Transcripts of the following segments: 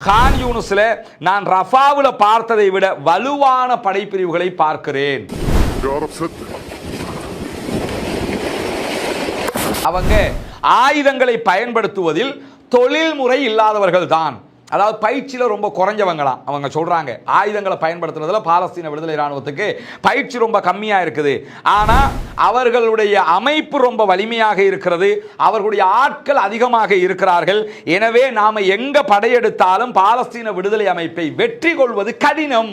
கான் யூனுஸ்ல நான் ரஃபாவில் பார்த்ததை விட வலுவான படைப்பிரிவுகளை பார்க்கிறேன். அவங்க ஆயுதங்களை பயன்படுத்துவதில் தொழில்முறை இல்லாதவர்கள் தான் அதாவது பயிற்சியில் ரொம்ப குறைஞ்சவங்களாம் அவங்க சொல்கிறாங்க ஆயுதங்களை பயன்படுத்துறதுல பாலஸ்தீன விடுதலை ராணுவத்துக்கு பயிற்சி ரொம்ப கம்மியாக இருக்குது. ஆனால் அவர்களுடைய அமைப்பு ரொம்ப வலிமையாக இருக்கிறது. அவர்களுடைய ஆட்கள் அதிகமாக இருக்கிறார்கள். எனவே நாம் எங்கே படையெடுத்தாலும் பாலஸ்தீன விடுதலை அமைப்பை வெற்றி கொள்வது கடினம்.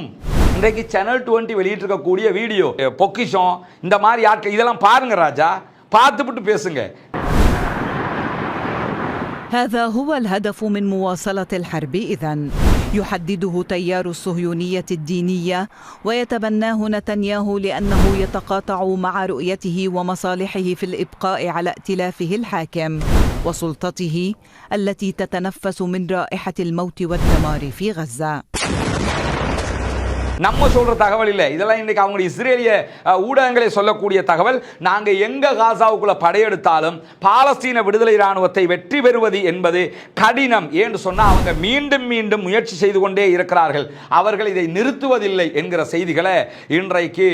இன்றைக்கு சேனல் டுவெண்ட்டி வெளியிட்டிருக்கக்கூடிய வீடியோ பொக்கிஷம் இந்த மாதிரி ஆட்கள் இதெல்லாம் பாருங்க ராஜா. பார்த்துவிட்டு பேசுங்க. هذا هو الهدف من مواصلة الحرب إذن يحدده تيار الصهيونية الدينية ويتبناه نتنياهو لأنه يتقاطع مع رؤيته ومصالحه في الإبقاء على ائتلافه الحاكم وسلطته التي تتنفس من رائحة الموت والدمار في غزة. நம்ம சொல்ற தகவல் இல்லை. இதெல்லாம் இன்னைக்கு அவங்க இஸ்ரேலிய ஊடகங்களை சொல்லக்கூடிய தகவல். நாங்க எங்க காசாவுக்குள்ள படையெடுத்தாலும் பாலஸ்தீன விடுதலை ராணுவத்தை வெற்றி பெறுவது என்பது கடினம் என்று சொன்னா அவங்க மீண்டும் மீண்டும் முயற்சி செய்து கொண்டே இருக்கிறார்கள். அவர்கள் இதை நிறுத்துவதில்லை என்கிற செய்திகளை இன்றைக்கு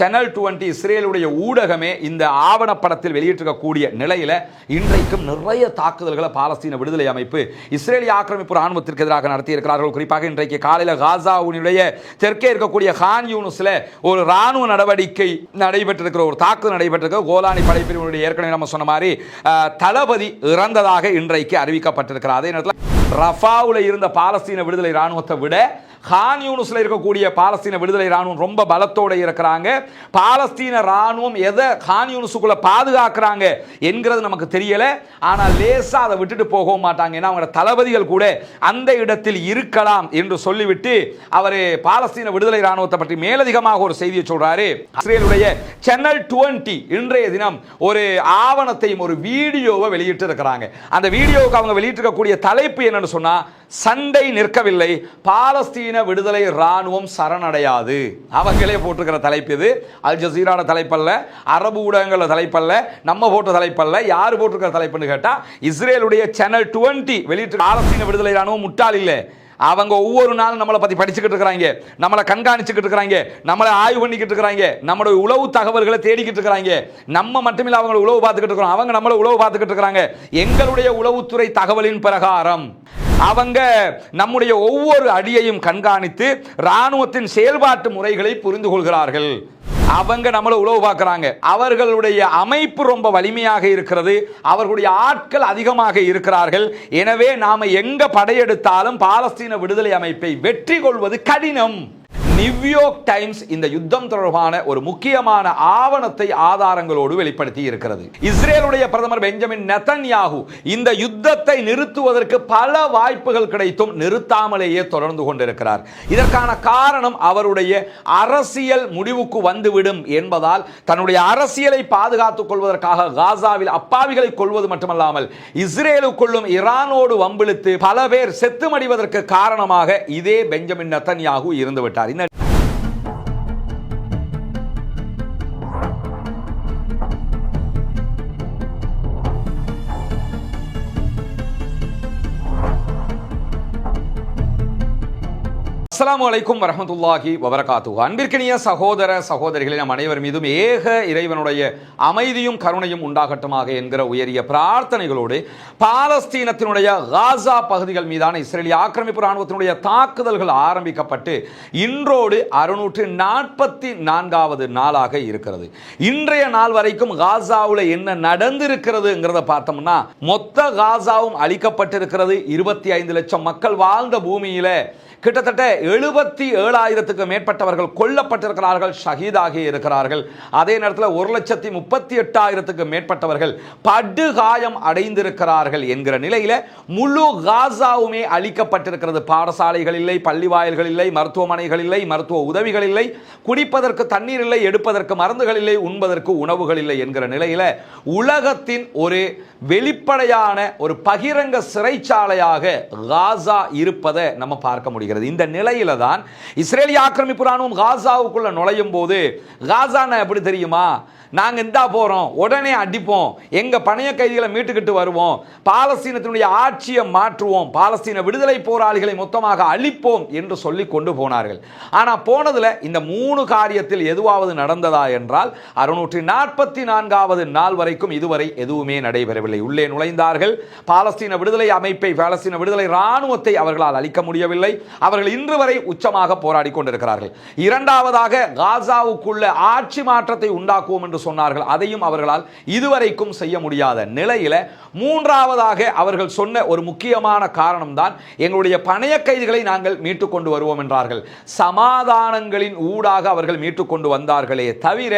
சேனல் டுவெண்ட்டி இஸ்ரேலுடைய ஊடகமே இந்த ஆவணப்படத்தில் வெளியிட்டிருக்கக்கூடிய நிலையில இன்றைக்கும் நிறைய தாக்குதல்களை பாலஸ்தீன விடுதலை அமைப்பு இஸ்ரேலிய ஆக்கிரமிப்பு ராணுவத்திற்கு எதிராக நடத்தி இருக்கிறார்கள் குறிப்பாக இன்றைக்கு காலையில் காசாவுடைய தெற்கே இருக்கக்கூடிய ஹான் யூனுஸில் ஒரு ராணுவ நடவடிக்கை நடைபெற்றிருக்கிற ஒரு தாக்குதல் நடைபெற்றிருக்கிற கோலானி படைப்பிரிவினுடைய ஏற்கனவே நம்ம சொன்ன மாதிரி தளபதி இறந்ததாக இன்றைக்கு அறிவிக்கப்பட்டிருக்கிறார் அதே நேரத்தில் ரஃபாவில் இருந்த பாலஸ்தீன விடுதலை ராணுவத்தை விட ஹான் யூனுஸில் இருக்கக்கூடிய பாலஸ்தீன விடுதலை ராணுவம் ரொம்ப பலத்தோடு இருக்கிறாங்க. பாலஸ்தீன ராணுவம் எதை ஹான் யூனுஸுக்குள்ளே பாதுகாக்கிறாங்க என்கிறது நமக்கு தெரியலை. ஆனால் லேசாக அதை விட்டுட்டு போகவும் மாட்டாங்க. ஏன்னா அவங்களோட தளபதிகள் கூட அந்த இடத்தில் இருக்கலாம் என்று சொல்லிவிட்டு அவர் பாலஸ்தீன விடுதலை ராணுவத்தை பற்றி மேலதிகமாக ஒரு செய்தியை சொல்கிறாரு இஸ்ரேலுடைய சேனல் டுவெண்ட்டி இன்றைய தினம் ஒரு ஆவணத்தையும் ஒரு வீடியோவை வெளியிட்டு இருக்கிறாங்க அந்த வீடியோவுக்கு அவங்க வெளியிட்டிருக்கக்கூடிய தலைப்பு என்னன்னு சொன்னால் சண்டை நிற்கவில்லை. பாலஸ்தீன விடுதலை ராணுவம் சரணடையாது. அவங்களே போட்டிருக்கிற தலைப்பு இது. அல் ஜசீரான தலைப்பல்ல அரபு ஊடகங்கள தலைப்பல்ல நம்ம போட்ட தலைப்பல்ல யார் போட்டிருக்கிற தலைப்புன்னு கேட்டால் இஸ்ரேலுடைய சேனல் டுவெண்ட்டி வெளியிட்டு பாலஸ்தீன விடுதலை ராணுவம் முட்டாள் இல்லை. அவங்க ஒவ்வொரு நாளும் நம்மளை பற்றி படிச்சுக்கிட்டு இருக்கிறாங்க. நம்மளை கண்காணிச்சுக்கிட்டு இருக்கிறாங்க. நம்மளை ஆய்வு பண்ணிக்கிட்டு இருக்கிறாங்க. நம்மளோட உளவு தகவல்களை தேடிக்கிட்டு இருக்கிறாங்க. நம்ம மட்டுமில்ல அவங்கள உளவு பார்த்துக்கிட்டு இருக்கிறோம். அவங்க நம்மளை உளவு பார்த்துக்கிட்டு இருக்கிறாங்க. எங்களுடைய உளவுத்துறை தகவலின் பிரகாரம். அவங்க நம்முடைய ஒவ்வொரு அடியையும் கண்காணித்து ராணுவத்தின் செயல்பாட்டு முறைகளை புரிந்து கொள்கிறார்கள். அவங்க நம்மளை உளவு பார்க்குறாங்க. அவர்களுடைய அமைப்பு ரொம்ப வலிமையாக இருக்கிறது. அவர்களுடைய ஆட்கள் அதிகமாக இருக்கிறார்கள். எனவே நாம் எங்கே படையெடுத்தாலும் பாலஸ்தீன விடுதலை அமைப்பை வெற்றி கொள்வது கடினம். நியூயோர்க் டைம்ஸ் இந்த யுத்தம் தொடர்பான ஒரு முக்கியமான ஆவணத்தை ஆதாரங்களோடு வெளிப்படுத்தி இருக்கிறது. இஸ்ரேலுடைய பிரதமர் பெஞ்சமின் நெதன்யாகு இந்த யுத்தத்தை நிறுத்துவதற்கு பல வாய்ப்புகள் கிடைத்தும் நிறுத்தாமலேயே தொடர்ந்து கொண்டிருக்கிறார். இதற்கான காரணம் அவருடைய அரசியல் முடிவுக்கு வந்துவிடும் என்பதால் தன்னுடைய அரசியலை பாதுகாத்துக் கொள்வதற்காக காசாவில் அப்பாவிகளை கொள்வது மட்டுமல்லாமல் இஸ்ரேலுக்குள்ளும் ஈரானோடு வம்பிழுத்து பல பேர் செத்துமடிவதற்கு காரணமாக இதே பெஞ்சமின் நெத்தன்யாகு இருந்து விட்டார் இந்த அஸ்லாம் அலைக்கும் வரமத்துல்லாஹி வபரகாத்து அன்பிற்கினிய சகோதர சகோதரிகளே நம் அனைவர் மீதும் ஏக இறைவனுடைய அமைதியும் கருணையும் உண்டாகட்டுமாக என்கிற உயரிய பிரார்த்தனைகளோடு பாலஸ்தீனத்தினுடைய காசா பகுதிகள் மீதான இஸ்ரேலிய ஆக்கிரமிப்பு ராணுவத்தினுடைய தாக்குதல்கள் ஆரம்பிக்கப்பட்டு இன்றோடு அறுநூற்று நாற்பத்தி நான்காவது நாளாக இருக்கிறது. இன்றைய நாள் வரைக்கும் காசாவில் என்ன நடந்திருக்கிறதுங்கிறத பார்த்தோம்னா மொத்த காசாவும் அழிக்கப்பட்டிருக்கிறது. இருபத்தி ஐந்து லட்சம் மக்கள் வாழ்ந்த பூமியில் கிட்டத்தட்ட எழுபத்தி ஏழாயிரத்துக்கு மேற்பட்டவர்கள் கொல்லப்பட்டிருக்கிறார்கள் ஷஹீதாகி இருக்கிறார்கள். அதே நேரத்தில் ஒரு லட்சத்தி முப்பத்தி எட்டாயிரத்துக்கு மேற்பட்டவர்கள் படுகாயம் அடைந்திருக்கிறார்கள் என்கிற நிலையில் முழு காசாவுமே அழிக்கப்பட்டிருக்கிறது. பாடசாலைகள் இல்லை பள்ளி வாயில்கள் இல்லை மருத்துவமனைகள் இல்லை மருத்துவ உதவிகள் இல்லை குடிப்பதற்கு தண்ணீர் இல்லை எடுப்பதற்கு மருந்துகள் இல்லை உண்பதற்கு உணவுகள் இல்லை என்கிற நிலையில் உலகத்தின் ஒரு வெளிப்படையான ஒரு பகிரங்க சிறைச்சாலையாக காசா இருப்பதை நம்ம பார்க்க முடிகிறது இந்த நிலையில தான் இஸ்ரேலிய ஆக்கிரமிப்பு ராணுவம் காசாவுக்குள்ள நுழையும் போது காசான எப்படி தெரியுமா? நாங்கள் இந்தா போகிறோம் உடனே அடிப்போம். எங்கள் பணைய கைதிகளை மீட்டுக்கிட்டு வருவோம். பாலஸ்தீனத்தினுடைய ஆட்சியை மாற்றுவோம். பாலஸ்தீன விடுதலை போராளிகளை மொத்தமாக அழிப்போம் என்று சொல்லி கொண்டு போனார்கள். ஆனால் போனதில் இந்த மூணு காரியத்தில் எதுவாவது நடந்ததா என்றால் அறுநூற்றி நாற்பத்தி நான்காவது நாள் வரைக்கும் இதுவரை எதுவுமே நடைபெறவில்லை. உள்ளே நுழைந்தார்கள். பாலஸ்தீன விடுதலை அமைப்பை பாலஸ்தீன விடுதலை இராணுவத்தை அவர்களால் அழிக்க முடியவில்லை. அவர்கள் இன்று வரை உச்சமாக போராடி கொண்டிருக்கிறார்கள். இரண்டாவதாக காசாவுக்குள்ள ஆட்சி மாற்றத்தை உண்டாக்குவோம் என்று சொன்னார்கள். அதையும் அவர்களால் இதுவரைக்கும் செய்ய முடியாத நிலையில மூன்றாவதாக அவர்கள் சொன்ன ஒரு முக்கியமான காரணம்தான் எங்களுடைய பணைய கைதிகளை நாங்கள் மீட்டுக் கொண்டு வருவோம் என்றார்கள். சமாதானங்களின் ஊடாக அவர்கள் மீட்டுக் கொண்டு வந்தார்களே தவிர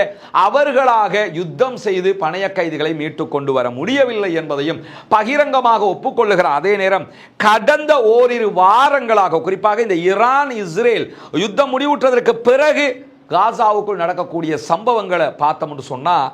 அவர்களாக யுத்தம் செய்து பணைய கைதிகளை மீட்டுக் கொண்டு வர முடியவில்லை என்பதையும் பகிரங்கமாக ஒப்புக்கொள்ளுகிற அதே நேரம் கடந்த ஓரிரு வாரங்களாக குறிப்பாக இந்த ஈரான் இஸ்ரேல் யுத்தம் முடிவுற்றதற்கு பிறகு காசாவுக்குள் நடக்கக்கூடிய சம்பவங்களை பார்த்தோம்னு சொன்னால்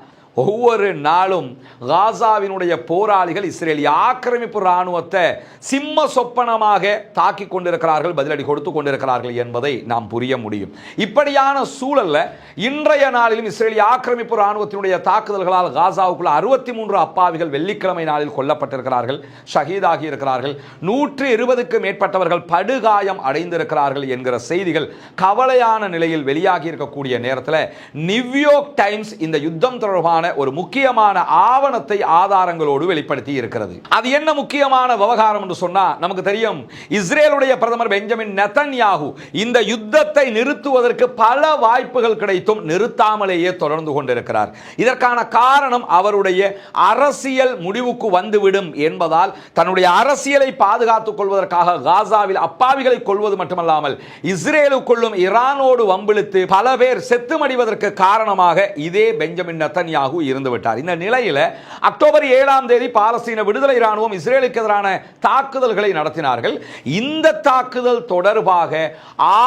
ஒவ்வொரு நாளும் காசாவினுடைய போராளிகள் இஸ்ரேலிய ஆக்கிரமிப்பு இராணுவத்தை சிம்ம சொப்பனமாக தாக்கி கொண்டிருக்கிறார்கள் பதிலடி கொடுத்து கொண்டிருக்கிறார்கள் என்பதை நாம் புரிய முடியும். இப்படியான சூழலில் இன்றைய நாளிலும் இஸ்ரேலிய ஆக்கிரமிப்பு இராணுவத்தினுடைய தாக்குதல்களால் காசாவுக்குள்ள அறுபத்தி மூன்று அப்பாவிகள் வெள்ளிக்கிழமை நாளில் கொல்லப்பட்டிருக்கிறார்கள் ஷஹீதாகி இருக்கிறார்கள். நூற்று இருபதுக்கு மேற்பட்டவர்கள் படுகாயம் அடைந்திருக்கிறார்கள் என்கிற செய்திகள் கவலையான நிலையில் வெளியாகி இருக்கக்கூடிய நேரத்தில் நியூயோர்க் டைம்ஸ் இந்த யுத்தம் தொடர்பான ஒரு முக்கியமான ஆவணத்தை ஆதாரங்களோடு வெளிப்படுத்தி இருக்கிறது. அது என்ன முக்கியமான விவகாரம் என்று சொன்னா நமக்கு தெரியும் இஸ்ரேலுடைய பிரதமர் பெஞ்சமின் நெத்தன்யாகு இந்த யுத்தத்தை நிறுத்துவதற்கு பல வாய்ப்புகள் கிடைத்தும் நிறுத்தாமலேயே தொடர்ந்து கொண்டிருக்கிறார். இதற்கான காரணம் அவருடைய அரசியல் முடிவுக்கு வந்துவிடும் என்பதால் தன்னுடைய அரசியலை பாதுகாத்துக் கொள்வதற்காக காசாவில் அப்பாவிகளை கொள்வது மட்டுமல்லாமல் இஸ்ரேலுக்குள்ளும் ஈரானோடு வம்பிழுத்து பல பேர் செத்து மடிவதற்கு காரணமாக இதே பெஞ்சமின் நத்தன்யாகு இருந்து விட்டார். இந்த நிலையில் அக்டோபர் ஏழாம் தேதி பாலஸ்தீன விடுதலை ராணுவம் இஸ்ரேலுக்கு எதிரான தாக்குதல்களை நடத்தினார்கள். இந்த தாக்குதல் தொடர்பாக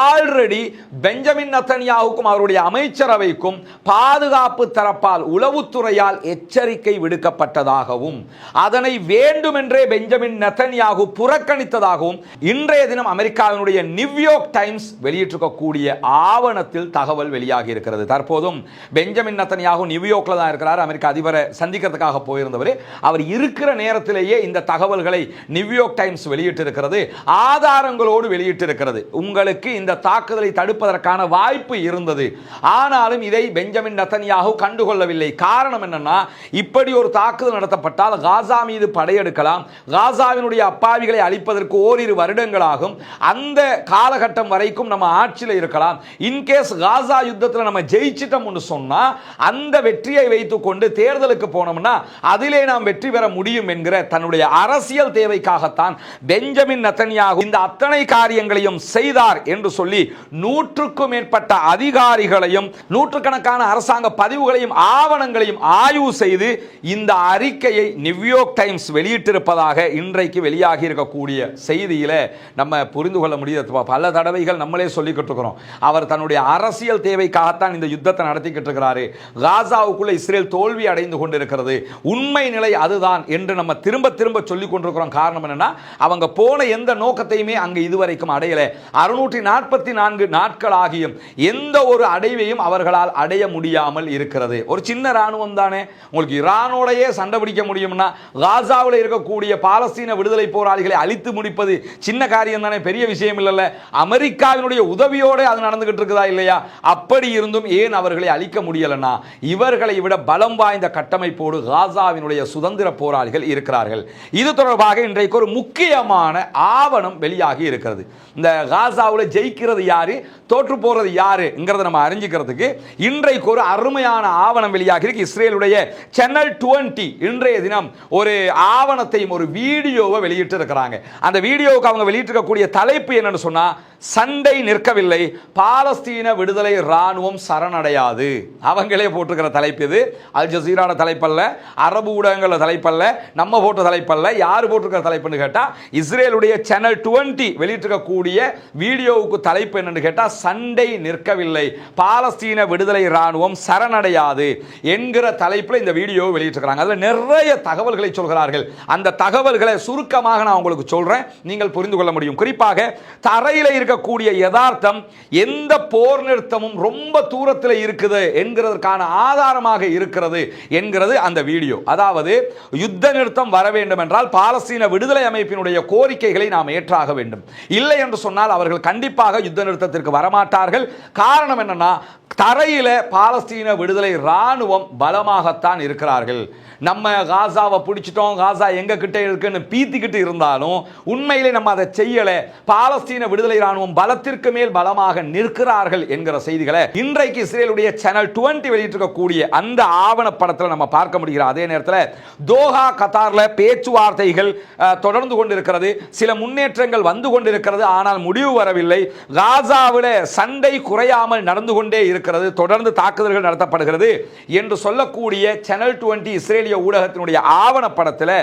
ஆல்ரெடி பெஞ்சமின் நத்தன்யாவுக்கும் அவருடைய அமைச்சரவைக்கும் பாதுகாப்பு தரப்பால் உளவுத்துறையால் எச்சரிக்கை விடுக்கப்பட்டதாகவும் அதனை வேண்டுமென்றே பெஞ்சமின் நத்தன்யாகு புறக்கணித்ததாகவும் இன்றைய தினம் அமெரிக்காவினுடைய நியூயோர்க் டைம்ஸ் வெளியிட்டிருக்கக்கூடிய ஆவணத்தில் தகவல் வெளியாகி இருக்கிறது. தற்போதும் பெஞ்சமின் நத்தன்யாகு நியூயோர்க்கில் தான் இருக்கிறார் அமெரிக்க அதிபரை சந்திக்கிறதுக்காக போயிருந்தவர். அவர் இருக்கிற நேரத்திலேயே இந்த தகவல்களை நியூயார்க் டைம்ஸ் வெளியிட்டிருக்கிறது. ஆதாரங்களோடு வெளியிட்டிருக்கிறது. உங்களுக்கு இந்த தாக்குதலை தடுப்பதற்கான வாய்ப்பு இருந்தது. ஆனாலும் இதை பெஞ்சமின் நத்தன்யாகு கண்டுகொள்ளவில்லை. காரணம் என்னன்னா இப்படி ஒரு தாக்குதல் நடத்தப்பட்டால் காசா மீது படையெடுக்கலாம். காசாவினுடைய அப்பாவிகளை அழிப்பதற்கு ஓரிரு வருடங்களாகும். அந்த காலகட்டம் வரைக்கும் நம்ம ஆட்சியில் இருக்கலாம். இன்கேஸ் காசா யுத்தத்தில் நம்ம ஜெயிச்சிட்டோம்னு சொன்னா அந்த வெற்றியை வைத்து கொண்டு தேர்தலுக்கு போனோம்னா அதிலே நாம் வெற்றி பெற முடியும் என்கிற தன்னுடைய அரசியல் தேவைக்காகத்தான் பெஞ்சமின் நத்தனியாக இந்த அத்தனை காரியங்களையும் செய்தார் என்று சொல்லி நூற்றுக்கும் மேற்பட்ட அதிகாரிகளையும் நூற்றுக்கணக்கான அரசாங்க பதிவுகளையும் ஆவணங்களையும் ஆய்வு செய்து இந்த அறிக்கையை நியூயோர்க் டைம்ஸ் வெளியிட்டிருப்பதாக இன்றைக்கு வெளியாகி இருக்கக்கூடிய செய்தியில நம்ம புரிந்து கொள்ள முடியாது. பல தடவைகள் நம்மளே சொல்லிக்கிட்டு இருக்கிறோம். அவர் தன்னுடைய அரசியல் தேவைக்காகத்தான் இந்த யுத்தத்தை நடத்திக்கிட்டு இருக்கிறாரு. காசாவுக்குள்ள இஸ்ரேல் தோல்வி அடைந்து கொண்டிருக்கிறது. உண்மை நிலை அதுதான் என்று நம்ம திரும்ப திரும்ப சொல்லிக் கொண்டிருக்கிறோம். காரணம் என்னன்னா அவங்க போன எந்த நோக்கத்தையுமே அங்க இதுவரைக்கும் அடையல. அறுநூற்றி நாற்பத்தி நான்கு நாட்கள் ஆகியும் எந்த ஒரு அடைவையும் அவர்களால் அடைய முடியாமல் இருக்கிறது. ஒரு சின்ன ராணுவம் தானே. உங்களுக்கு ஈரானோடையே சண்டை பிடிக்க முடியும்னா காசாவில் இருக்கக்கூடிய பாலஸ்தீன விடுதலை போராளிகளை அழித்து முடிப்பது சின்ன காரியம் தானே பெரிய விஷயம் இல்லைல்ல. அமெரிக்காவினுடைய உதவியோட அது நடந்துகிட்டு இருக்குதா இல்லையா? அப்படி இருந்தும் ஏன் அவர்களை அழிக்க முடியலன்னா இவர்களை விட பலம் வாய்ந்த கட்டமைப்போடு காசாவினுடைய சுதந்திர போராளிகள் இருக்கிறார்கள். இது தொடர்பாக இன்றைக்கு ஒரு முக்கியமான ஆவணம் வெளியாகி இருக்கிறது. இந்த காசாவில் ஜெயிக்கிறது யாரு? தோற்று போறது யாருங்கிறத நம்ம அறிஞ்சிக்கிறதுக்கு இன்றைக்கு ஒரு அருமையான ஆவணம் வெளியாகி இருக்கு. இஸ்ரேலுடைய சேனல் டுவெண்ட்டி இன்றைய தினம் ஒரு ஆவணத்தையும் ஒரு வீடியோவை வெளியிட்டு இருக்கிறாங்க அந்த வீடியோவுக்கு அவங்க வெளியிட்டிருக்கக்கூடிய தலைப்பு என்னன்னு சொன்னா சண்டை நிற்கவில்லை. பாலஸ்தீன விடுதலை ராணுவம் சரணடையாது. அவங்களே போட்டிருக்கிற தலைப்பு இது. அல் ஜசீரான தலைப்பல்ல அரபு ஊடகங்களில் தலைப்பல்ல நம்ம போட்ட தலைப்பல்ல யார் போட்டிருக்கிற தலைப்புன்னு கேட்டால் இஸ்ரேலுடைய சேனல் டுவெண்ட்டி வெளியிட்டிருக்கக்கூடிய வீடியோவுக்கு தலைப்பு என்னன்னு கேட்டால் சண்டை நிற்கவில்லை. பாலஸ்தீன விடுதலை இராணுவம் சரணடையாது என்கிற தலைப்பில் இந்த வீடியோவை வெளியிட்டிருக்கிறாங்க. அதில் நிறைய தகவல்களை சொல்கிறார்கள். அந்த தகவல்களை சுருக்கமாக நான் உங்களுக்கு சொல்கிறேன் நீங்கள் புரிந்து கொள்ள முடியும். குறிப்பாக தரையில் இருக்கக்கூடிய யதார்த்தம் எந்த போர் நிறுத்தமும் ரொம்ப தூரத்தில் இருக்குது என்கிறதற்கான ஆதாரமாக இருக்கிறது என்கிறது அந்த வீடியோ. அதாவது யுத்த நிறுத்தம் வர வேண்டும் என்றால் பாலஸ்தீன விடுதலை அமைப்பினுடைய கோரிக்கைகளை நாம் ஏற்றாக வேண்டும். இல்லை என்று சொன்னால் அவர்கள் கண்டிப்பாக யுத்த நிறுத்தத்திற்கு வரமாட்டார்கள். காரணம் என்னன்னா தரையில பாலஸ்தீன விடுதலை ராணுவம் பலமாகத்தான் இருக்கிறார்கள். நம்ம காசாவை பிடிச்சிட்டோம் காசா எங்க கிட்ட இருக்குன்னு பீத்திக்கிட்டு இருந்தாலும் உண்மையிலே நம்ம அதை செய்யல. பாலஸ்தீன விடுதலை ராணுவம் பலத்திற்கு மேல் பலமாக நிற்கிறார்கள் என்கிற செய்திகளை இன்றைக்கு இஸ்ரேலுடைய சேனல் டுவெண்ட்டி வெளியிட்டிருக்கக்கூடிய அந்த ஆவணப்படத்தில் நம்ம பார்க்க முடிகிறோம். அதே நேரத்தில் தோஹா கத்தாரில் பேச்சுவார்த்தைகள் தொடர்ந்து கொண்டிருக்கிறது. சில முன்னேற்றங்கள் வந்து கொண்டிருக்கிறது. ஆனால் முடிவு வரவில்லை. காசாவில் சண்டை குறையாமல் நடந்து கொண்டே இருக்கிறது. தொடர்ந்து தாக்குதல்கள் நடத்தப்படுகிறது என்று சொல்லக்கூடிய சேனல் டுவெண்ட்டி இஸ்ரேலிய ஊடகத்தினுடைய ஆவணப்படத்தில்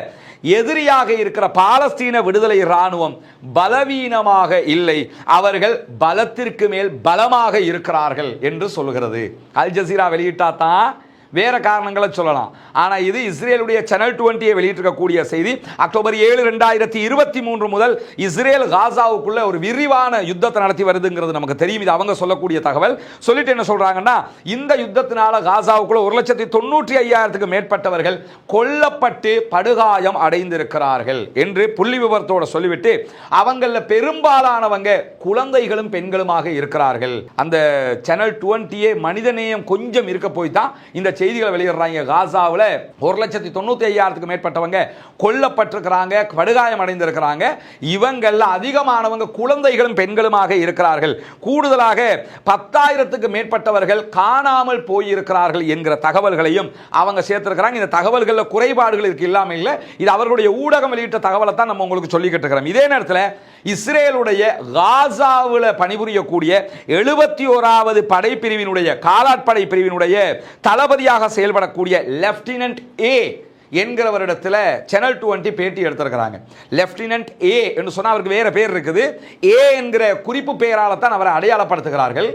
எதிரியாக இருக்கிற பாலஸ்தீன விடுதலை இராணுவம் பலவீனமாக இல்லை. அவர்கள் பலத்திற்கு மேல் பலமாக இருக்கிறார்கள் என்று சொல்கிறது. அல் ஜசீரா வெளியிட்டா தான் வேறு காரணங்களை சொல்லலாம். ஆனால் இது இஸ்ரேலுடைய சேனல் டுவெண்ட்டியை வெளியிட்டிருக்கக்கூடிய செய்தி. அக்டோபர் ஏழு ரெண்டாயிரத்தி இருபத்தி மூன்று முதல் இஸ்ரேல் காசாவுக்குள்ள ஒரு விரிவான யுத்தத்தை நடத்தி வருதுங்கிறது நமக்கு தெரியும். இது அவங்க சொல்லக்கூடிய தகவல். சொல்லிட்டு என்ன சொல்கிறாங்கன்னா இந்த யுத்தத்தினால காசாவுக்குள்ள ஒரு லட்சத்தி தொண்ணூற்றி ஐயாயிரத்துக்கு மேற்பட்டவர்கள் கொல்லப்பட்டு படுகாயம் அடைந்திருக்கிறார்கள் என்று புள்ளி விவரத்தோட சொல்லிவிட்டு அவங்களில் பெரும்பாலானவங்க குழந்தைகளும் பெண்களுமாக இருக்கிறார்கள். அந்த சேனல் டுவெண்ட்டியே மனிதநேயம் கொஞ்சம் இருக்க போய் தான் இந்த செய்திகளை வெளியிடுறாங்க. காசாவில் ஒரு லட்சத்தி தொண்ணூத்தி ஐயாயிரத்துக்கு மேற்பட்டவங்க கொல்லப்பட்டிருக்கிறாங்க படுகாயம் அடைந்திருக்கிறாங்க. இவங்களில் அதிகமானவங்க குழந்தைகளும் பெண்களுமாக இருக்கிறார்கள். கூடுதலாக பத்தாயிரத்துக்கு மேற்பட்டவர்கள் காணாமல் போயிருக்கிறார்கள் என்கிற தகவல்களையும் அவங்க சேர்த்திருக்கிறாங்க. இந்த தகவல்களில் குறைபாடுகள் இருக்கு இல்லாமல் இல்லை. இது அவர்களுடைய ஊடகம் வெளியிட்ட தகவலை தான் நம்ம உங்களுக்கு சொல்லிக்கிட்டு இருக்கிறோம். இதே நேரத்தில் இஸ்ரேலுடைய காசாவில் பணிபுரியக்கூடிய எழுபத்தி ஓராவது படைப்பிரிவினுடைய காலாட்படை பிரிவினுடைய தளபதியாக செயல்படக்கூடிய லெப்டினன்ட் ஏ என்கிறவரிடத்தில் சேனல் டுவெண்ட்டி பேட்டி எடுத்திருக்கிறாங்க. லெப்டினன்ட் ஏ என்று சொன்னால் அவருக்கு வேறு பேர் இருக்குது. ஏ என்கிற குறிப்பு பெயரால் தான் அவரை அடையாளப்படுத்துகிறார்கள்.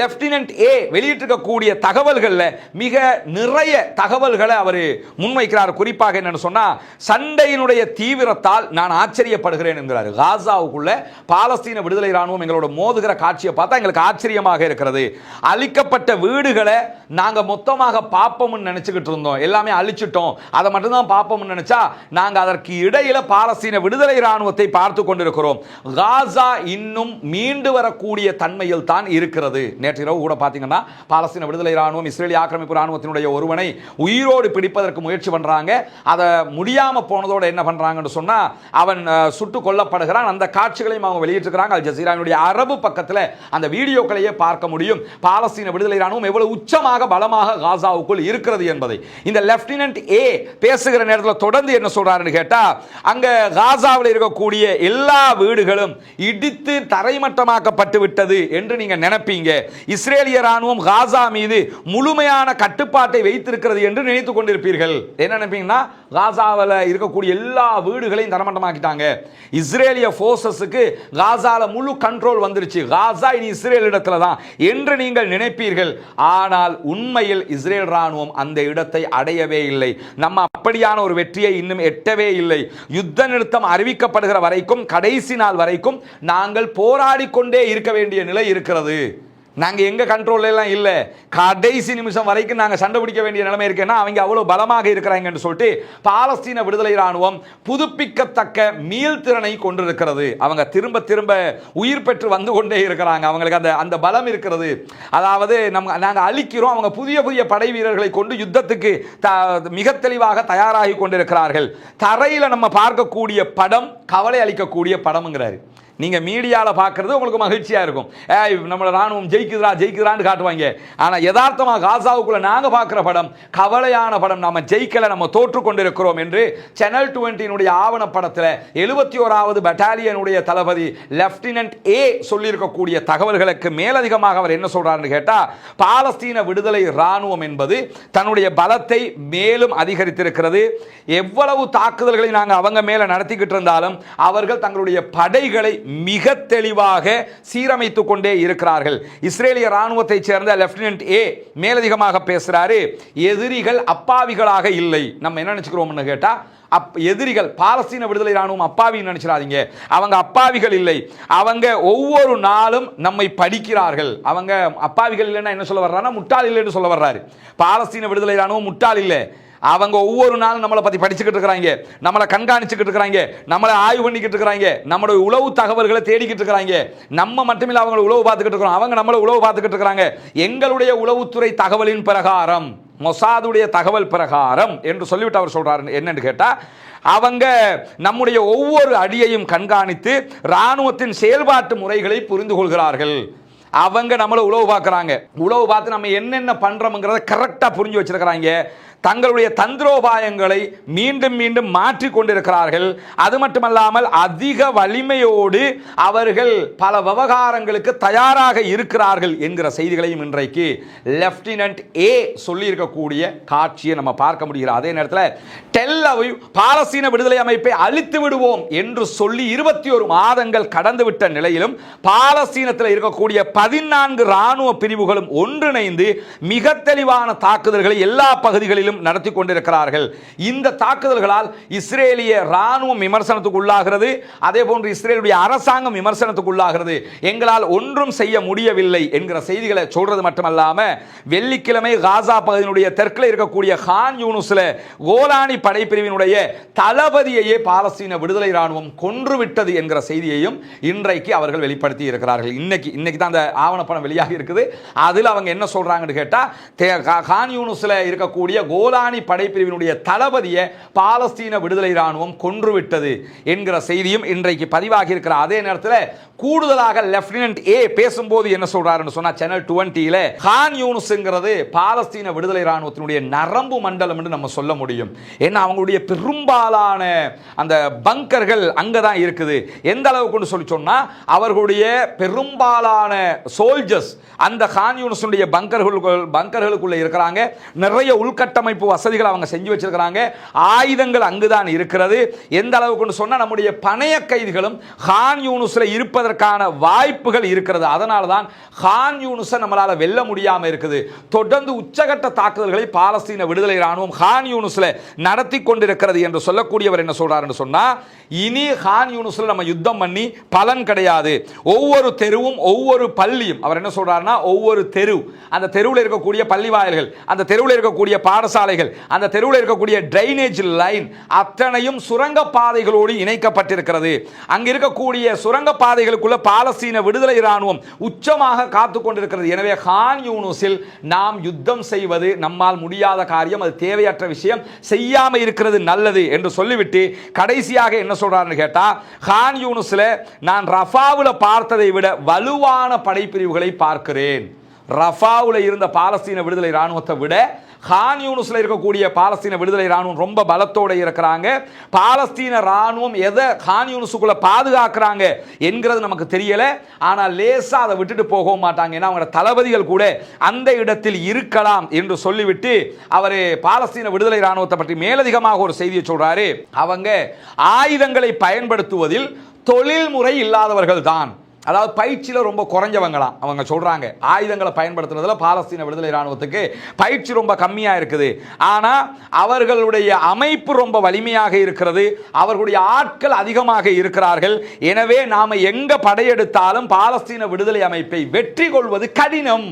லெப்டினன்ட் ஏ வெளியிட்டிருக்கக்கூடிய தகவல்களில் மிக நிறைய தகவல்களை அவர் முன்வைக்கிறார். குறிப்பாக என்னென்னு சொன்னால் சண்டையினுடைய தீவிரத்தால் நான் ஆச்சரியப்படுகிறேன் என்கிறார். காசாவுக்குள்ள பாலஸ்தீன விடுதலை ராணுவம் எங்களோட மோதுகிற காட்சியை பார்த்தா எங்களுக்கு ஆச்சரியமாக இருக்கிறது. அழிக்கப்பட்ட வீடுகளை நாங்கள் மொத்தமாக பார்ப்போம்னு நினச்சிக்கிட்டு இருந்தோம். எல்லாமே அழிச்சிட்டோம். அதை மட்டும்தான் பார்ப்போம்னு நினைச்சா நாங்க அதற்கு இடையில பாலஸ்தீன விடுதலை ராணுவத்தை பார்த்து கொண்டிருக்கிறோம். காசா இன்னும் மீண்டு வரக்கூடிய தன்மையில் தான் இருக்கிறது. நேற்று இரவு கூட பார்த்தீங்கன்னா பாலஸ்தீன விடுதலை ராணுவம் இஸ்ரேலி ஆக்கிரமிப்பு இராணுவத்தினுடைய ஒருவனை உயிரோடு பிடிப்பதற்கு முயற்சி பண்றாங்க. அதை முடியாம போனதோட என்ன பண்றாங்கன்னு சொன்னா அவன் சுட்டு கொல்லப்படுகிறான். அந்த காட்சிகளையும் அவங்க வெளியிட்டிருக்கிறாங்க. அல் ஜசீராவினுடைய அரபு பக்கத்தில் அந்த வீடியோக்களையே பார்க்க முடியும். பாலஸ்தீன விடுதலை ராணுவம் எவ்வளவு உச்சமாக பலமாக காசாவுக்குள் இருக்கிறது என்பதை. இந்த லெப்டினன்ட் ஏ பேசுகிற நேரத்தில் தொடர்ந்து என்ன சொல்றாருன்னு கேட்டால் அங்க காசாவில் இருக்கக்கூடிய எல்லா வீடுகளும் இடித்து தரைமட்டமாக்கப்பட்டு விட்டது என்று நீங்க நினைப்பீங்க. இஸ்ரேலிய ராணுவம் காசா மீது முழுமையான கட்டுப்பாட்டை வைத்திருக்கிறது என்று நினைத்துக் கொண்டிருப்பீர்கள். என்ன நினைப்பீங்கன்னா காசாவில் இருக்கக்கூடிய எல்லா வீடுகளையும் தரமட்டமாக்கிட்டாங்க. இஸ்ரேலிய ஃபோர்ஸஸுக்கு காசால முழு கண்ட்ரோல் வந்துருச்சு. காசா இனி இஸ்ரேல் இடத்துல தான் என்று நீங்கள் நினைப்பீர்கள். ஆனால் உண்மையில் இஸ்ரேல் ராணுவம் அந்த இடத்தை அடையவே இல்லை. நம்ம அப்படியான ஒரு வெற்றியை இன்னும் எட்டவே இல்லை. யுத்த நிறுத்தம் அறிவிக்கப்படுகிற வரைக்கும் கடைசி நாள் வரைக்கும் நாங்கள் போராடி கொண்டே இருக்க வேண்டிய நிலை இருக்கிறது. நாங்கள் எங்கள் கண்ட்ரோல்லாம் இல்லை. கடைசி நிமிஷம் வரைக்கும் நாங்கள் சண்டை பிடிக்க வேண்டிய நிலைமை இருக்குன்னா அவங்க அவ்வளோ பலமாக இருக்கிறாங்கன்னு சொல்லிட்டு பாலஸ்தீன விடுதலை ராணுவம் புதுப்பிக்கத்தக்க மீள்திறனை கொண்டிருக்கிறது. அவங்க திரும்ப திரும்ப உயிர் பெற்று வந்து கொண்டே இருக்கிறாங்க. அவங்களுக்கு அந்த அந்த பலம் இருக்கிறது. அதாவது நம்ம நாங்கள் அழிக்கிறோம். அவங்க புதிய புதிய படை வீரர்களை கொண்டு யுத்தத்துக்கு த- மிக தெளிவாக தயாராகி கொண்டிருக்கிறார்கள். தரையில் நம்ம பார்க்கக்கூடிய படம் கவலை அளிக்கக்கூடிய படம்ங்கிறாரு. நீங்கள் மீடியாவில் பார்க்குறது உங்களுக்கு மகிழ்ச்சியாக இருக்கும். ஏய் நம்ம ராணுவம் ஜெயிக்குதுரா ஜெயிக்குதுரான்னு காட்டுவாங்க. ஆனால் யதார்த்தமாக காசாவுக்குள்ளே நாங்கள் பார்க்குற படம் கவலையான படம் நம்ம ஜெயிக்கலை நம்ம தோற்று கொண்டிருக்கிறோம் என்று சேனல் டுவெண்ட்டினுடைய ஆவணப்படத்தில் எழுபத்தி ஓராவது பட்டாலியனுடைய தளபதி லெப்டினன்ட் ஏ சொல்லியிருக்கக்கூடிய தகவல்களுக்கு மேலதிகமாக அவர் என்ன சொல்கிறாருன்னு கேட்டால் பாலஸ்தீன விடுதலை ராணுவம் என்பது தன்னுடைய பலத்தை மேலும் அதிகரித்திருக்கிறது. எவ்வளவு தாக்குதல்களை நாங்கள் அவங்க மேலே நடத்திக்கிட்டு இருந்தாலும் அவர்கள் தங்களுடைய படைகளை மிக தெளிவாக சீரமைத்து கொண்டே இருக்கிறார்கள். இஸ்ரேலிய ராணுவத்தைச் சேர்ந்த லெப்டினன்ட் ஏ மேலதிகமாக பேசுகிறாரு எதிரிகள் அப்பாவிகளாக இல்லை. நம்ம என்ன நினச்சிக்கிறோம்னு கேட்டால் அப் எதிரிகள் பாலஸ்தீன விடுதலை ராணுவம் அப்பாவின்னு நினைச்சிடாதீங்க. அவங்க அப்பாவிகள் இல்லை. அவங்க ஒவ்வொரு நாளும் நம்மை படிக்கிறார்கள். அவங்க அப்பாவிகள் இல்லைன்னா என்ன சொல்ல வர்றாருன்னா முட்டாள் இல்லைன்னு சொல்ல வர்றாரு. பாலஸ்தீன விடுதலை ராணுவம் முட்டாள் இல்லை. அவங்க ஒவ்வொரு நாளும் நம்மளை பற்றி படிச்சுக்கிட்டு இருக்கிறாங்க. நம்மளை கண்காணிச்சுக்கிட்டு இருக்கிறாங்க. நம்மளை ஆய்வு பண்ணிக்கிட்டு இருக்கிறாங்க. நம்மளுடைய உளவு தகவல்களை தேடிக்கிட்டு இருக்கிறாங்க. நம்ம மட்டுமில்லை அவங்கள உளவு பார்த்துக்கிட்டு இருக்கிறோம். அவங்க நம்மளை உளவு பார்த்துக்கிட்டு இருக்கிறாங்க. எங்களுடைய உளவுத்துறை தகவலின் பிரகாரம் மொசாதுடைய தகவல் பிரகாரம் என்று சொல்லிவிட்டு அவர் சொல்கிறார் என்னன்னு கேட்டால் அவங்க நம்முடைய ஒவ்வொரு அடியையும் கண்காணித்து ராணுவத்தின் செயல்பாட்டு முறைகளை புரிந்து கொள்கிறார்கள். அவங்க நம்மளை உளவு பார்க்குறாங்க. உழவு பார்த்து நம்ம என்னென்ன பண்ணுறோம்ங்கிறத கரெக்டாக புரிஞ்சு வச்சிருக்கிறாங்க. தங்களுடைய தந்திரோபாயங்களை மீண்டும் மீண்டும் மாற்றி கொண்டிருக்கிறார்கள். அது மட்டுமல்லாமல் அதிக வலிமையோடு அவர்கள் பல விவகாரங்களுக்கு தயாராக இருக்கிறார்கள் என்கிற செய்திகளையும் இன்றைக்கு லெப்டினன்ட் ஏ சொல்லியிருக்கக்கூடிய காட்சியை நம்ம பார்க்க முடிகிறது. அதே நேரத்தில் டெல்லவை பாலஸ்தீன விடுதலை அமைப்பை அழித்து விடுவோம் என்று சொல்லி இருபத்தி ஒரு மாதங்கள் கடந்துவிட்ட நிலையிலும் பாலஸ்தீனத்தில் இருக்கக்கூடிய பதினான்கு இராணுவ பிரிவுகளும் ஒன்றிணைந்து மிக தெளிவான தாக்குதல்களை எல்லா பகுதிகளிலும் நடத்தி கொண்டிருக்கிறார்கள். இந்த தாக்குதல்களால் இஸ்ரேலிய ராணுவம் விமர்சனத்துக்கு உள்ளாகிறது. அதே போன்று இஸ்ரேலுடைய அரசாங்கம் விமர்சனத்துக்கு உள்ளாகிறது. எங்களால் ஒன்றும் செய்ய முடியவில்லை என்கிற செய்திகளை சொல்றது மட்டுமல்லாம வெள்ளிக்கிழமை காசா பகுதியினுடைய தெற்கில் இருக்கக்கூடிய ஹான் யூனுஸில் கோலானி படைப்பிரிவினுடைய தளபதியையே பாலஸ்தீன விடுதலை ராணுவம் கொன்றுவிட்டது என்கிற செய்தியையும் இன்றைக்கு அவர்கள் வெளிப்படுத்தி இருக்கிறார்கள். இன்னைக்கு இன்னைக்கு தான் அந்த ஆவணப்படம் வெளியாகி இருக்குது. அதில் அவங்க என்ன சொல்றாங்கன்னு கேட்டா ஹான் யூனுஸில் கான் இருக்கக்கூடிய கோலானி படைப்பிரிவினுடைய தளபதியை பாலஸ்தீன விடுதலை ராணுவம் கொன்றுவிட்டது என்கிற செய்தியும் இன்றைக்கு பதிவாகி இருக்கிற அதே நேரத்தில் கூடுதலாக லெப்டினன்ட் ஏ பேசும்போது என்ன சொல்றாருன்னு சொன்னா சேனல் டுவெண்ட்டியில ஹான் யூனுஸ்ங்கிறது பாலஸ்தீன விடுதலை ராணுவத்தினுடைய நரம்பு மண்டலம் என்று நம்ம சொல்ல முடியும். ஏன்னா அவங்களுடைய பெரும்பாலான அந்த பங்கர்கள் அங்கே தான் இருக்குது. எந்த அளவுக்கு சொல்லி சொன்னா அவர்களுடைய பெரும்பாலான சோல்ஜர்ஸ் அந்த ஹான் யூனிஸுடைய பங்கர்களுக்குள் பங்கர்களுக்குள்ளே இருக்கிறாங்க. நிறைய உள்கட்டம் உள்கட்டமைப்பு வசதிகள் அவங்க செஞ்சு வச்சிருக்கிறாங்க. ஆயுதங்கள் அங்குதான் இருக்கிறது. எந்த அளவுக்கு சொன்னால் நம்முடைய பணைய கைதிகளும் ஹான் யூனுஸில் இருப்பதற்கான வாய்ப்புகள் இருக்கிறது. அதனால தான் ஹான் யூனுஸை நம்மளால் வெல்ல முடியாமல் இருக்குது. தொடர்ந்து உச்சகட்ட தாக்குதல்களை பாலஸ்தீன விடுதலை ராணுவம் ஹான் யூனுஸில் நடத்தி கொண்டிருக்கிறது என்று சொல்லக்கூடியவர் என்ன சொல்றாருன்னு சொன்னால் இனி ஹான் யூனுஸில் நம்ம யுத்தம் பண்ணி பலன் கிடையாது. ஒவ்வொரு தெருவும் ஒவ்வொரு பள்ளியும். அவர் என்ன சொல்றாருன்னா ஒவ்வொரு தெரு. அந்த தெருவில் இருக்கக்கூடிய பள்ளி வாயில்கள் அந்த தெருவில் இருக்கக்கூடிய பாடசாலைகள் அந்த தெருவில் இருக்கக்கூடிய டிரைனேஜ் லைன் அத்தனையும் சுரங்க பாதைகளோடு இணைக்கப்பட்டிருக்கிறது. அங்கு இருக்கக்கூடிய சுரங்க பாதைகளுக்குள்ள பாலஸ்தீன விடுதலை ராணுவம் உச்சமாக காத்து கொண்டிருக்கிறது. எனவே ஹான் யூனுஸில் நாம் யுத்தம் செய்வது நம்மால் முடியாத காரியம் அது தேவையற்ற விஷயம் செய்யாம இருக்கிறது நல்லது என்று சொல்லிவிட்டு கடைசியாக என்ன சொல்றாருன்னு கேட்டா ஹான் யூனுஸில் நான் ரஃபாவில் பார்த்ததை விட வலுவான படைப்பிரிவுகளை பார்க்கிறேன். ரஃபாவில் இருந்த பாலஸ்தீன விடுதலை இராணுவத்தை விட ஹான் யூனுஸ்ல இருக்கக்கூடிய பாலஸ்தீன விடுதலை ராணுவம் ரொம்ப பலத்தோடு இருக்கிறாங்க. பாலஸ்தீன ராணுவம் எதை ஹான் யூனுஸுக்குள்ள பாதுகாக்கிறாங்க என்கிறது நமக்கு தெரியலை. ஆனால் லேசாக அதை விட்டுட்டு போகவும் மாட்டாங்க. ஏன்னா அவங்களோட தளபதிகள் கூட அந்த இடத்தில் இருக்கலாம் என்று சொல்லிவிட்டு அவர் பாலஸ்தீன விடுதலை ராணுவத்தை பற்றி மேலதிகமாக ஒரு செய்தியை சொல்கிறாரு அவங்க ஆயுதங்களை பயன்படுத்துவதில் தொழில்முறை இல்லாதவர்கள் தான் அதாவது பயிற்சியில் ரொம்ப குறைஞ்சவங்களாம். அவங்க சொல்கிறாங்க ஆயுதங்களை பயன்படுத்துறதுல பாலஸ்தீன விடுதலை ராணுவத்துக்கு பயிற்சி ரொம்ப கம்மியாக இருக்குது. ஆனால் அவர்களுடைய அமைப்பு ரொம்ப வலிமையாக இருக்கிறது. அவர்களுடைய ஆட்கள் அதிகமாக இருக்கிறார்கள். எனவே நாம் எங்கே படையெடுத்தாலும் பாலஸ்தீன விடுதலை அமைப்பை வெற்றி கொள்வது கடினம்.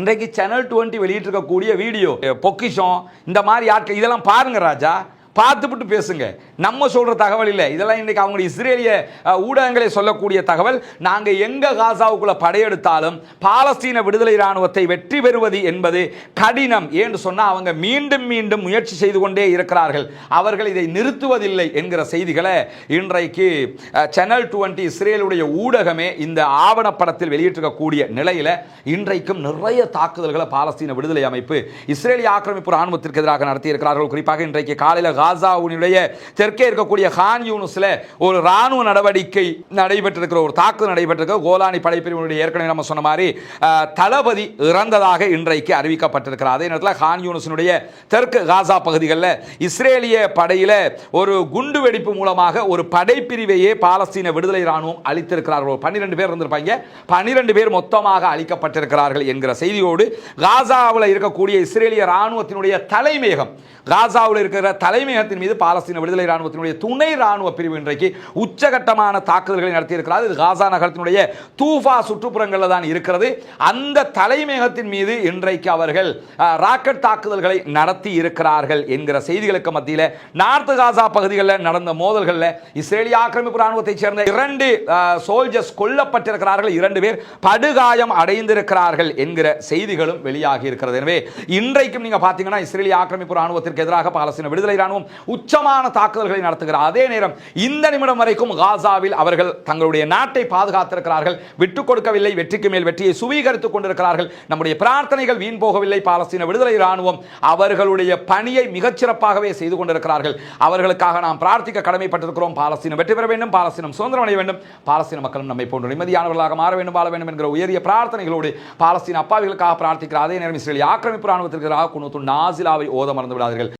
இன்றைக்கு சேனல் டுவெண்ட்டி வெளியிட்டிருக்கக்கூடிய வீடியோ பொக்கிஷம் இந்த மாதிரி ஆட்கள் இதெல்லாம் பாருங்க ராஜா. பார்த்துவிட்டு பேசுங்க. நம்ம சொல்கிற தகவல் இல்லை. இதெல்லாம் இன்றைக்கி அவங்க இஸ்ரேலிய ஊடகங்களை சொல்லக்கூடிய தகவல். நாங்கள் எங்க காசாவுக்குள்ளே படையெடுத்தாலும் பாலஸ்தீன விடுதலை இராணுவத்தை வெற்றி பெறுவது என்பது கடினம். ஏன்னு சொன்னால் அவங்க மீண்டும் மீண்டும் முயற்சி செய்து கொண்டே இருக்கிறார்கள். அவர்கள் இதை நிறுத்துவதில்லை என்கிற செய்திகளை இன்றைக்கு சேனல் டுவெண்ட்டி இஸ்ரேலுடைய ஊடகமே இந்த ஆவணப்படத்தில் வெளியிட்டிருக்கக்கூடிய நிலையில இன்றைக்கும் நிறைய தாக்குதல்களை பாலஸ்தீன விடுதலை அமைப்பு இஸ்ரேலிய ஆக்கிரமிப்பு ராணுவத்திற்கு எதிராக நடத்தியிருக்கிறார்கள். குறிப்பாக இன்றைக்கு காலையில் காசாவுனுடைய தெற்கே இருக்கக்கூடிய ஹான் யூனுஸில் ஒரு இராணுவ நடவடிக்கை நடைபெற்றிருக்கிற ஒரு தாக்குதல் நடைபெற்றிருக்க கோலானி படைப்பிரிவினுடைய ஏற்கனவே நம்ம சொன்ன மாதிரி தளபதி இறந்ததாக இன்றைக்கு அறிவிக்கப்பட்டிருக்கிறார். அதே நேரத்தில் ஹான் யூனுஸினுடைய தெற்கு காசா பகுதிகளில் இஸ்ரேலிய படையில ஒரு குண்டு வெடிப்பு மூலமாக ஒரு படைப்பிரிவையே பாலஸ்தீன விடுதலை ராணுவம் அளித்திருக்கிறார்கள். ஒரு பன்னிரெண்டு பேர் இருந்திருப்பாங்க. பன்னிரெண்டு பேர் மொத்தமாக அளிக்கப்பட்டிருக்கிறார்கள் என்கிற செய்தியோடு காசாவில் இருக்கக்கூடிய இஸ்ரேலிய ராணுவத்தினுடைய தலைமையகம் காசாவில் இருக்கிற தலைமை தலைமையகத்தின் மீது பாலஸ்தீன விடுதலை ராணுவத்தினுடைய துணை ராணுவ பிரிவு இன்றைக்கு உச்சகட்டமான தாக்குதல்களை நடத்தியிருக்கிறார். இது காசா நகரத்தினுடைய தூஃபா சுற்றுப்புறங்களில் தான் இருக்கிறது. அந்த தலைமையகத்தின் மீது இன்றைக்கு அவர்கள் ராக்கெட் தாக்குதல்களை நடத்தி இருக்கிறார்கள் என்கிற செய்திகளுக்கு மத்தியில் நார்த் காசா பகுதிகளில் நடந்த மோதல்களில் இஸ்ரேலிய ஆக்கிரமிப்பு ராணுவத்தைச் சேர்ந்த இரண்டு சோல்ஜர்ஸ் கொல்லப்பட்டிருக்கிறார்கள். இரண்டு பேர் படுகாயம் அடைந்திருக்கிறார்கள் என்கிற செய்திகளும் வெளியாகி இருக்கிறது. எனவே இன்றைக்கும் நீங்க பார்த்தீங்கன்னா இஸ்ரேலிய ஆக்கிரமிப்பு ராணுவத்திற்கு எதிராக பாலஸ்தீன விடுதலை ராணுவம் உச்சமான தாக்குதல்களை நடத்துகிறார் அதே நேரம் இந்த நிமிடம் வரைக்கும் காசாவில் அவர்கள் தங்களுடைய நாட்டை பாதுகாத்திருக்கிறார்கள். விட்டுக் கொடுக்கவில்லை. வெற்றிக்கு மேல் வெற்றியை சுவீகரித்துக் கொண்டிருக்கிறார்கள். நம்முடைய பிரார்த்தனைகள் வீண் போகவில்லை. பாலஸ்தீன விடுதலை ராணுவம் அவர்களுடைய பணியை மிகச்சிறப்பாகவே செய்து கொண்டிருக்கிறார்கள். அவர்களுக்காக நாம் பிரார்த்திக்க கடமைப்பட்டிருக்கிறோம். பாலஸ்தீனம் வெற்றி பெற வேண்டும். பாலஸ்தீனம் சுதந்திரம் அடைய வேண்டும். பாலஸ்தீன மக்களும் நம்மை போன்ற நிம்மதியானவர்களாக மாற வேண்டும் வாழ வேண்டும் என்கிற உயரிய பிரார்த்தனைகளோடு பாலஸ்தீன அப்பாவிகளுக்காக பிரார்த்திக்கிற அதே நேரம் இஸ்ரேலிய ஆக்கிரமிப்பு ராணுவத்திற்கு குணத்து நாசிலாவை ஓத மறந்து விடாதீர்கள்